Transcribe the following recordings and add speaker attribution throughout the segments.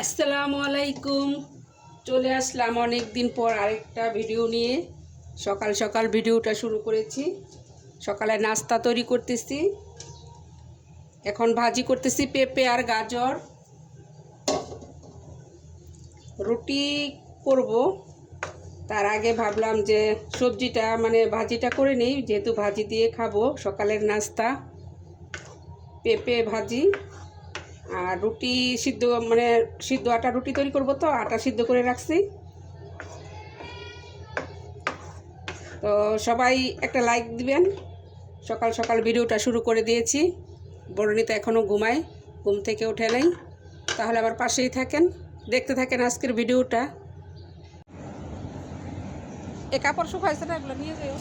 Speaker 1: আসসালামু আলাইকুম। চলে আসলাম অনেক দিন পর আরেকটা ভিডিও নিয়ে। সকাল সকাল ভিডিওটা শুরু করেছি। সকালে নাস্তা তৈরি করতেছি। এখন ভাজি করতেছি পেঁপে আর গাজর। রুটি করব। তার আগে ভাবলাম যে সবজিটা মানে ভাজিটা করে নিই, যেহেতু ভাজি দিয়ে খাব সকালের নাস্তা। পেঁপে ভাজি। আর রুটি সিদ্ধ মানে সিদ্ধ আটা রুটি তৈরি করব তো, আটা সিদ্ধ করে রাখছি। তো সবাই একটা লাইক দিবেন। সকাল সকাল ভিডিওটা শুরু করে দিয়েছি। বরণিতা এখনও ঘুমায়, ঘুম থেকে উঠে নেই। তাহলে আবার পাশেই থাকেন, দেখতে থাকেন আজকের ভিডিওটা। এ কাপড় শুকাইছে না, এগুলো নিয়ে যাও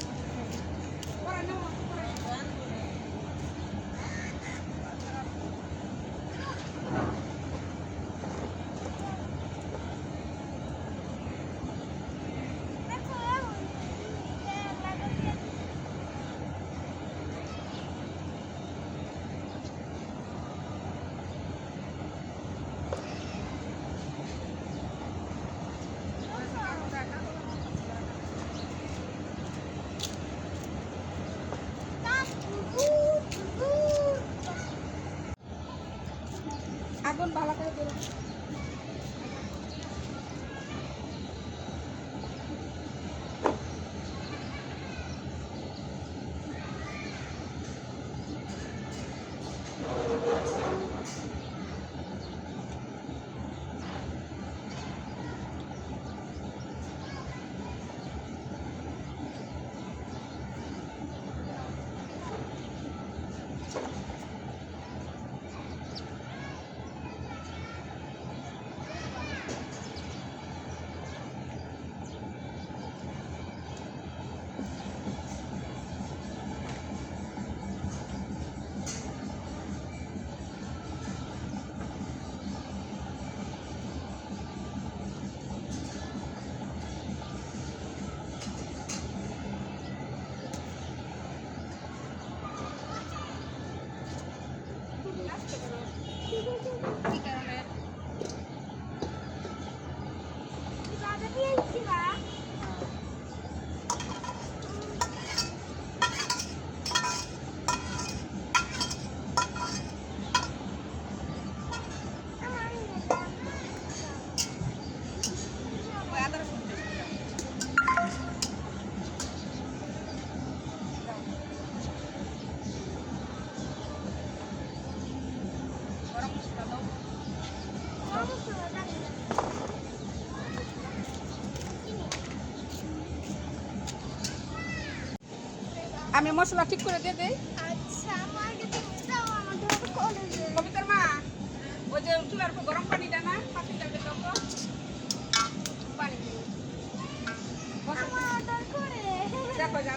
Speaker 1: আমি মশলা ঠিক করে দিয়ে দেই। কবিতার মা ওই যে চুলার উপর গরম পানিটা না পাতি যাবে তখন পানি দেখো যে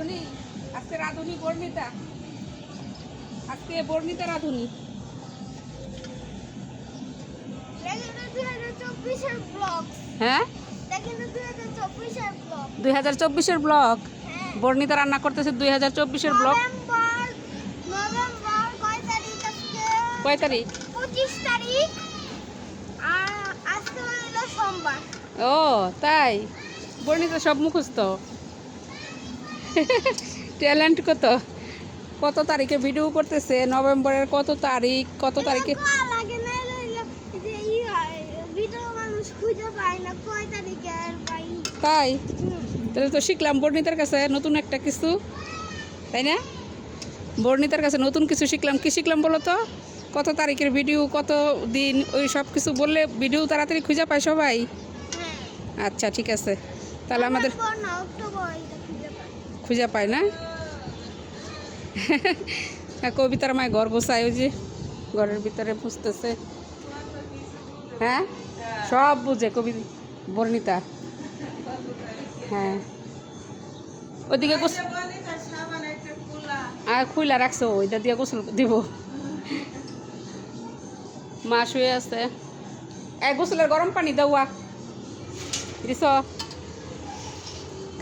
Speaker 1: রাঁধুনি? আজকে রাঁধুনি বর্ণিতা। আজকে বর্ণিতা রাঁধুনি। হ্যাঁ?
Speaker 2: দুই হাজার চব্বিশের
Speaker 1: চব্বিশের ব্লগ
Speaker 2: হ্যাঁ।
Speaker 1: বর্ণিতা রান্না করতেছে দুই হাজার চব্বিশের
Speaker 2: কয় তারিখ পঁচিশ তারিখ। সোমবার।
Speaker 1: ও তাই। বর্ণিতা সব মুখস্থ। ট্যালেন্ট কত? কত তারিখে ভিডিও করতেছে? নভেম্বরের কত তারিখ? কত তারিখে? তাই? তাহলে তো শিখলাম বর্ণিতার কাছে নতুন একটা কিছু তাই না? বর্ণিতার কাছে নতুন কিছু শিখলাম। কি শিখলাম বলো তো? কত তারিখের ভিডিও কত দিন ওই সব কিছু বললে ভিডিও তাড়াতাড়ি খুঁজে পায় সবাই?
Speaker 2: হ্যাঁ।
Speaker 1: আচ্ছা ঠিক আছে। তাহলে আমাদের
Speaker 2: নভেম্বর না অক্টোবর এটা খুঁজে
Speaker 1: পায় না। কবিতার মায় ঘর বসায় ওই যে, ঘরের ভিতরে বুঝতেছে হ্যাঁ? সব বুঝে কবি, বর্ণিতা। হ্যাঁ। ওইদিকে আর খুইলা রাখছো ওইটা দিয়ে গোসল দিব। মা শুয়ে আছে। এক গোসলের গরম পানি দেওয়া দিছ?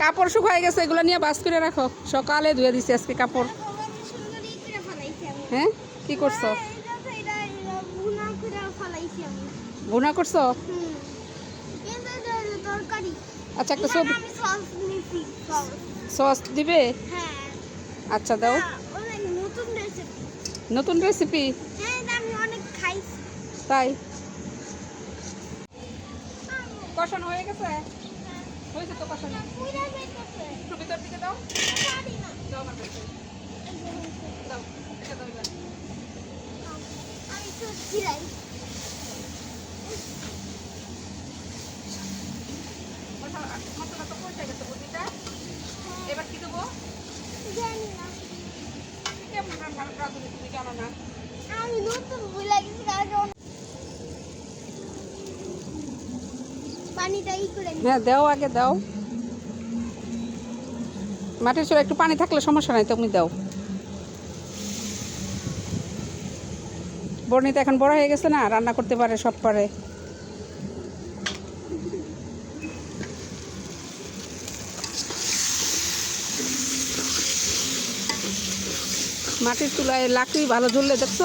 Speaker 1: কাপড় শুকায় গেছে, এগুলো নিয়ে বাস করে রাখো। সকালে ধুয়ে দিছি আজকে কাপড়। হ্যাঁ? কি করছ?
Speaker 2: ভুনা
Speaker 1: করছ? আচ্ছা একটা
Speaker 2: আমি সস
Speaker 1: দিবে? আচ্ছা দাও।
Speaker 2: নতুন রেসিপি
Speaker 1: তাই। কষানো হয়ে গেছে? হয়েছে তো
Speaker 2: বেটাতে
Speaker 1: একটু ভিতর দিকে দাও। দাও আমার কাছে। দাও, এটা দাও এবার।
Speaker 2: আমি তো জিরাই
Speaker 1: মশলা তো কষে গেছে বুঝিটা এবার কি দেবো?
Speaker 2: জানি না
Speaker 1: কেমন রান্না? রাঁধুনি তুমি? জানো না
Speaker 2: আমি নতুন ভুলে গেছি কারণ পানিটা ই করে নি
Speaker 1: হ্যাঁ দাও আগে, দাও। মাটির চুলা একটু পানি থাকলে সমস্যা নাই, তুমি দাও। এখন বড় হয়ে গেছে না, রান্না করতে পারে, সব পারে। মাটির চুলায় লাকড়ি ভালো জ্বললে দেখছ?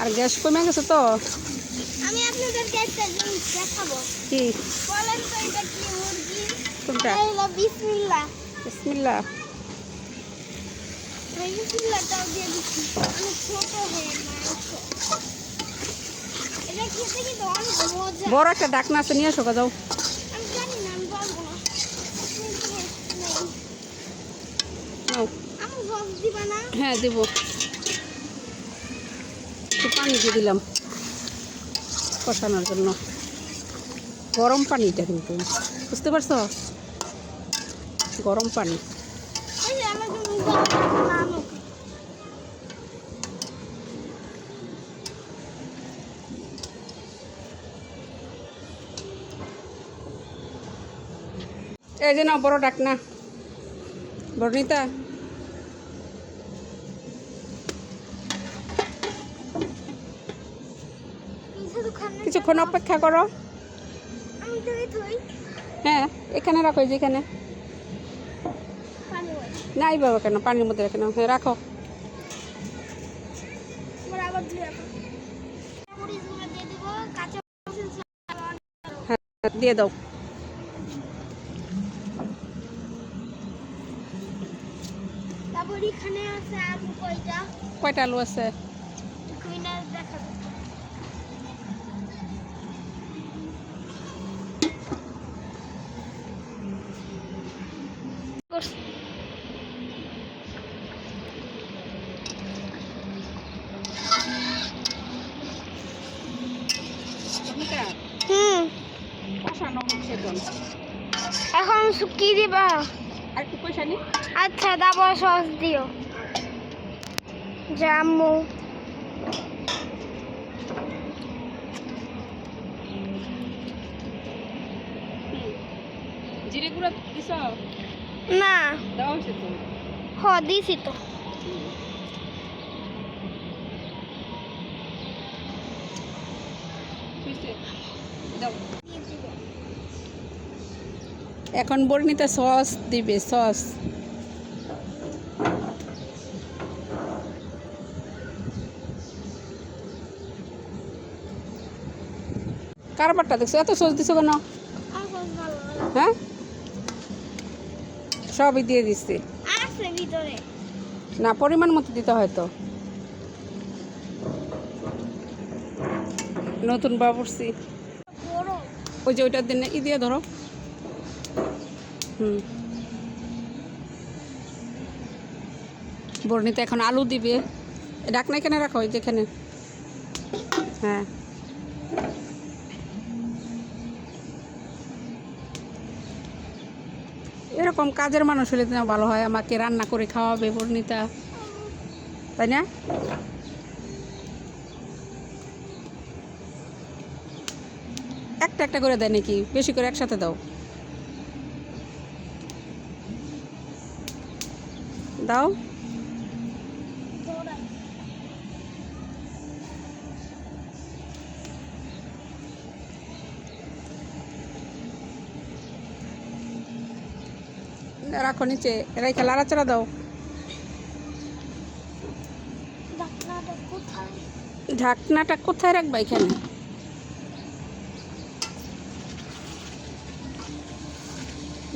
Speaker 1: আর গ্যাস কমে গেছে তো।
Speaker 2: আপনাদেরকে একটা জিনিস দেখাবো।
Speaker 1: কি?
Speaker 2: বলেন তো এটা কি মুরগি?
Speaker 1: কোনটা?
Speaker 2: এটা হলো বিসমিল্লা
Speaker 1: বিসমিল্লা
Speaker 2: এই বিসমিল্লাটাও দিয়ে দিচ্ছি। অনেক ছোট হয়ে মাংস। এটা খেতে কিন্তু অনেক মজা।
Speaker 1: বড় একটা ডাকনা আছে নিয়ে গো, যাও।
Speaker 2: আমি জানি না আমি পারব না। আমি সস দিবা না?
Speaker 1: হ্যাঁ দেব। একটু পানি দিয়ে দিলাম। কষানোর জন্য। গরম পানিটা কিন্তু, বুঝতে পারছ? গরম পানি।
Speaker 2: এই যে
Speaker 1: এই বড় ডাকনা। বর্ণিতা
Speaker 2: শুধু
Speaker 1: কিছুক্ষণ অপেক্ষা করো। হ্যাঁ এখানে রাখো এই যে এখানে। নাই বাবা কেন পানির মধ্যে রেখে হ্যাঁ রাখো।
Speaker 2: দিয়ে
Speaker 1: হ্যাঁ দিয়ে দাও।
Speaker 2: এখানে কয়টা
Speaker 1: আলু আছে
Speaker 2: কুইনা দেখাবো
Speaker 1: বর্ণিতা
Speaker 2: হুম
Speaker 1: কষানো হচ্ছে তো
Speaker 2: এখন কি দিবা?
Speaker 1: আর একটু কষানি
Speaker 2: আচ্ছা তারপর সস দিও। জামু।
Speaker 1: জিরে গুঁড়া দিছ?
Speaker 2: না।
Speaker 1: দেওয়া হয়েছে তো?
Speaker 2: হ দিছি তো।
Speaker 1: দাও। এখন বর্ণিতা সস দিবে সস। কারবারটা দেখছ? এত সস দিছো কেন? হ্যাঁ? সবই দিয়ে দিচ্ছে। না পরিমাণ মতো দিতে হয়তো নতুন বাবুরসি
Speaker 2: বড়।
Speaker 1: ওই যে ওইটার দিনে ই দিয়ে ধরো। বর্ণিতে এখন আলু দিবে। এ ডাকনা এখানে রাখো ওই যেখানে? হ্যাঁ। এরকম কাজের মানুষ হলে তো ভালো হয়, আমাকে রান্না করে খাওয়াবে বর্ণিতা। তাই না? একটা একটা করে দেয় নাকি? বেশি করে একসাথে দাও। দাও। রাখো নিচে রেখে লাড়াচাড়া দাও। ঢাকনাটা কোথায় রাখবা এখানে?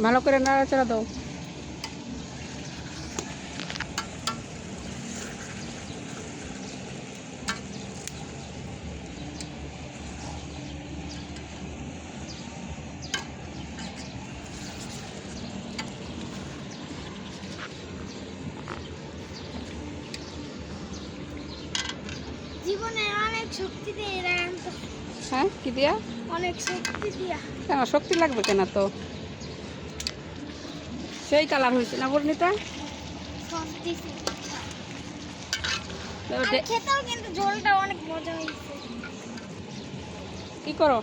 Speaker 1: ভালো করে নাড়াচাড়া দাও
Speaker 2: জীবনে অনেক শক্তি দিয়ে এরা আনতো।
Speaker 1: হ্যাঁ কি দিয়া?
Speaker 2: অনেক শক্তি দিয়া।
Speaker 1: কেন শক্তি লাগবে কেন তো? সেই কালার হয়েছে না বর্ণিতা?
Speaker 2: খেতেও কিন্তু ঝোলটা অনেক মজা হয়েছে।
Speaker 1: কি করো?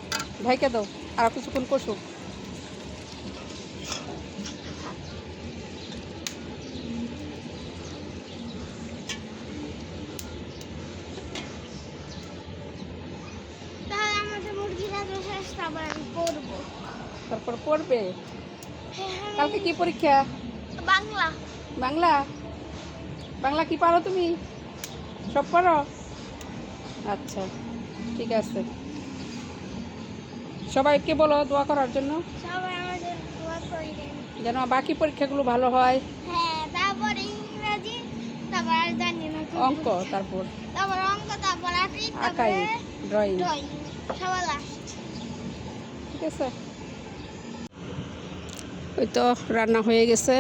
Speaker 1: ভাইকে দাও আর কিছুক্ষণ কষুক
Speaker 2: তাহলে আমাদের মুরগিটা তো শেষ আবার আমি করব
Speaker 1: তারপর পড়বে?
Speaker 2: হ্যাঁ,
Speaker 1: কালকে কি পরীক্ষা?
Speaker 2: বাংলা।
Speaker 1: বাংলা? বাংলা কি পারো তুমি? সব পারো? আচ্ছা ঠিক আছে। সবাইকে বলো দোয়া করার জন্য।
Speaker 2: সবাই আমাদের দোয়া করে
Speaker 1: যেন বাকি পরীক্ষাগুলো ভালো হয়।
Speaker 2: হ্যাঁ তারপরে ইংরেজি তারপর আর জানি না
Speaker 1: অঙ্ক তারপর?
Speaker 2: তারপর অঙ্ক তারপর
Speaker 1: আঁকাই ড্রয়িং
Speaker 2: ড্রয়িং সবার last।
Speaker 1: ঠিক আছে? ওই তো রান্না হয়ে গেছে।